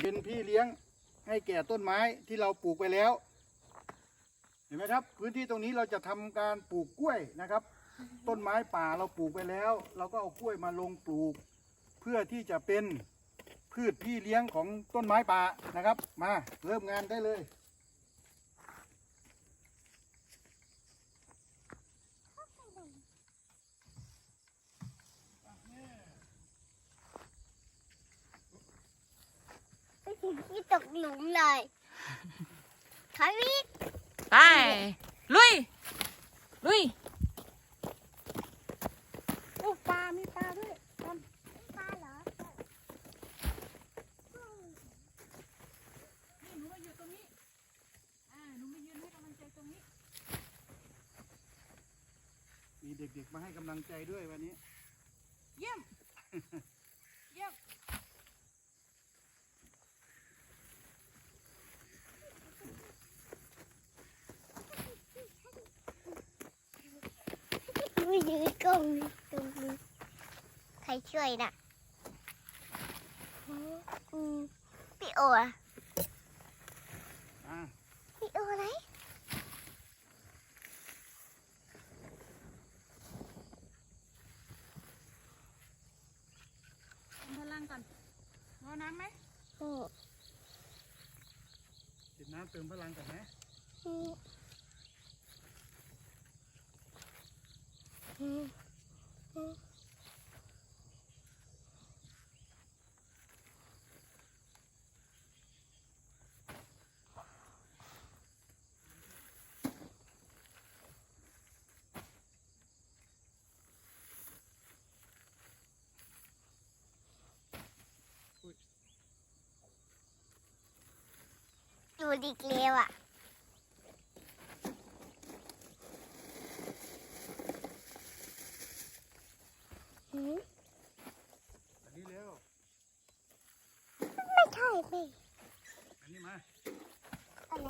เป็นพี่เลี้ยงให้แก่ต้นไม้ที่เราปลูกไปแล้ว เห็นไหมครับ พื้นที่ตรงนี้เราจะทำการปลูกกล้วยนะครับ ต้นไม้ป่าเราปลูกไปแล้ว เราก็เอากล้วยมาลงปลูก เพื่อที่จะเป็นพืชพี่เลี้ยงของต้นไม้ป่านะครับ มาเริ่มงานได้เลย นี่ตกหลุมเลยถอยวิกไป ลุย ลุยโอ้ปลา มีปลาด้วยตอนปลาเหรอนี่หนูมาอยู่ตรงนี้ อ่า หนูมายืนให้กำลังใจตรงนี้ มีเด็กๆมาให้กำลังใจด้วยวันนี้ เยี่ยม เยี่ยม ไม่ยืนตรงนี้ตรงนี้ใครช่วยน่ะอืมพี่โออะอ่าพี่โอไหนทำพลังก่อนรอน้ำไหมอืมจิบน้ำเติมพลังกันไหมอืมอืมอืม ดูดิเกลียวอะหืม อันนี้เร็ว ไม่ใช่สิอันนี้มาอะไร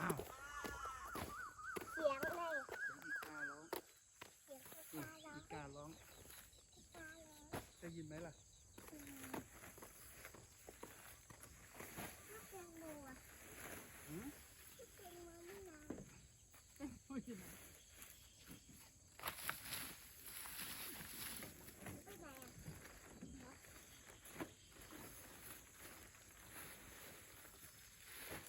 อ้าวเสียงอะไรเสียงอีการ้องเสียงอืปมลาร้องอีการ้องได้ยินไหมล่ะ เสียงหนูอะ หืม เสียงหนูนี่นะ พูดอยู่ไหน ไปไหนอะ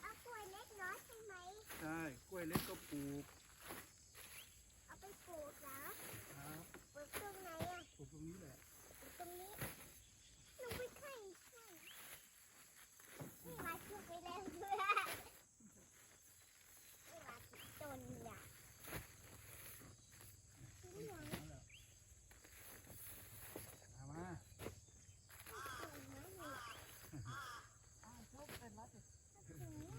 เอากล้วยเล็กน้อยใช่ไหม ใช่กล้วยเล็กก็ปลูก เอาไปปลูกเหรอ ครับ ปลูกตรงไหนอะ ปลูกตรงนี้แหละ ปลูกตรงนี้หนูไม่ใช่ใช่นี่มาขึ้นไปแล้วด้วยนี่มาถึงต้นเนี่ยนี่ไง นั่นแหละเอามา ต้นไม้เนี่ย อ้าวเขาเป็นวัดเลย ถึงเนี่ย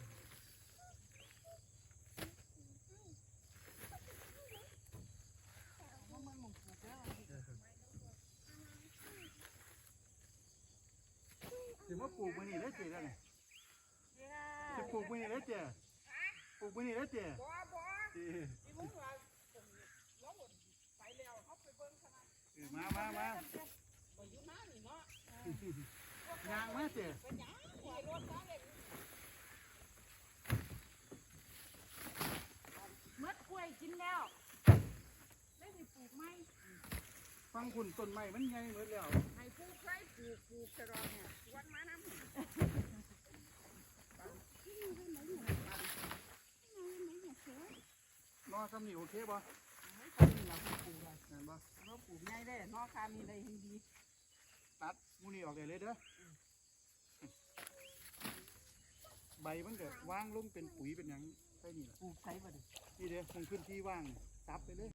เพราะมันหมุนปลูกแล้ว เออเดี๋ยว มาปลูกมันนี่แล้วเจ๊ได้เนี่ยจะปลูกมันนี่แล้วเจ๊ปลูกมันนี่แล้วเจ๊บ่บ่เจ๊ที่มึงว่าล้มไปแล้วเขาไปเบิ่งขนาดเออมามามาบ่อยู่น้านี่เนาะยางมาเจ๊เป็นหยังขี่รถมาเลยเมื่อกล้วยกินแล้วได้สิปลูกไหมฟังคุณต้นไม้มันใหญ่หมดแล้วให้ปลูกใครปลูกปลูกจะรอเนี่ยวั นมาน้ำนอซ้ำนี่โอเคป่ะไม่ต้องมีเราปลูกเลยเห็นป่ะเราปลูกง่ายได้นอกคามีได้ดี ตัดมูนี่ออกได้เลยเด้อ ใบมันก็ว่างลงเป็นปุ๋ยเป็นหยังใช่นี่แหละปลูกใช้บ่ดินี่เด้อคงพื้นที่ว่างนี่ตับไปเลย